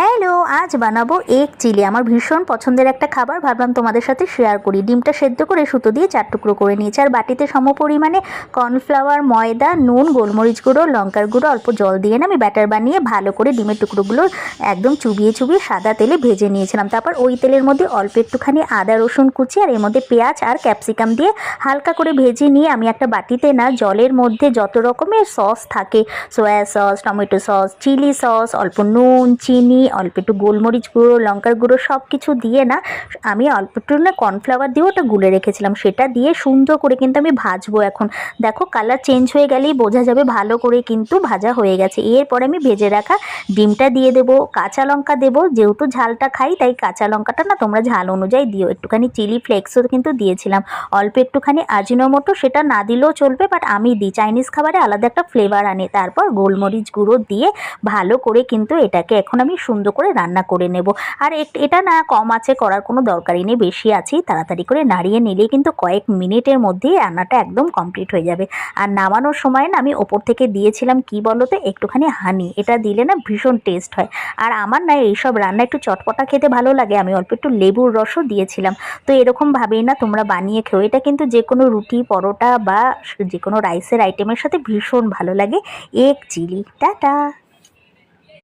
Hello, আজ বানাবো egg chilli আমার ভীষণ পছন্দের একটা খাবার, ভাবলাম তোমাদের সাথে শেয়ার করি। ডিমটা সেদ্ধ করে সুতো দিয়ে চার টুকরো করে নিয়েছি। আর বাটিতে সম পরিমাণে কর্নফ্লাওয়ার ময়দা, নুন, গোলমরিচ গুঁড়ো, লঙ্কার গুঁড়ো, অল্প জল দিয়ে না আমি ব্যাটার বানিয়ে ভালো করে ডিমের টুকরোগুলো একদম চুবিয়ে চুবিয়ে সাদা তেলে ভেজে নিয়েছিলাম। তারপর ওই তেলের মধ্যে অল্প একটুখানি আদা, রসুন কুচি আর এর মধ্যে পেঁয়াজ আর ক্যাপসিকাম দিয়ে হালকা করে ভেজে নিয়ে আমি একটা বাটিতে না জলের মধ্যে যত রকমের সস থাকে soya sauce tomato sauce chilli sauce অল্প নুন, চিনি অল্প একটু গোলমরিচ গুঁড়ো, লঙ্কার গুঁড়ো সব কিছু দিয়ে না, আমি অল্প একটু না কর্নফ্লাওয়ার দিয়ে ওটা গুলে রেখেছিলাম। সেটা দিয়ে সুন্দর করে কিন্তু আমি ভাজবো এখন। দেখো কালার চেঞ্জ হয়ে গেলেই বোঝা যাবে ভালো করে কিন্তু ভাজা হয়ে গেছে। এরপরে আমি ভেজে রাখা ডিমটা দিয়ে দেবো, কাঁচা লঙ্কা দেবো। যেহেতু ঝালটা খাই, তাই কাঁচা লঙ্কাটা না তোমরা ঝাল অনুযায়ী দিও। একটুখানি চিলি ফ্লেক্সও কিন্তু দিয়েছিলাম। অল্প একটুখানি আজিনোমোটো সেটা না দিলেও চলবে বাট আমি দিই। চাইনিজ খাবারে আলাদা একটা ফ্লেভার আনে। তারপর গোলমরিচ গুঁড়ো দিয়ে ভালো করে কিন্তু এটাকে এখন আমি সুন্দর করে রান্না করে নেব। আর এটা না কম আছে, করার কোনো দরকারই নেই, বেশি আছেই, তাড়াতাড়ি করে নাড়িয়ে নিলেই কিন্তু কয়েক মিনিটের মধ্যেই রান্নাটা একদম কমপ্লিট হয়ে যাবে। আর নামানোর সময় না আমি ওপর থেকে দিয়েছিলাম, কি বলো তো একটুখানি হানি, এটা দিলে না ভীষণ টেস্ট হয়। আর আমার না এইসব রান্না একটু চটপটা খেতে ভালো লাগে, আমি অল্প একটু লেবুর রসও দিয়েছিলাম। তো এরকমভাবেই না তোমরা বানিয়ে খেও, এটা কিন্তু যে কোনো রুটি, পরোটা বা যে কোনো রাইসের আইটেমের সাথে ভীষণ ভালো লাগে। এক চিলি, টাটা!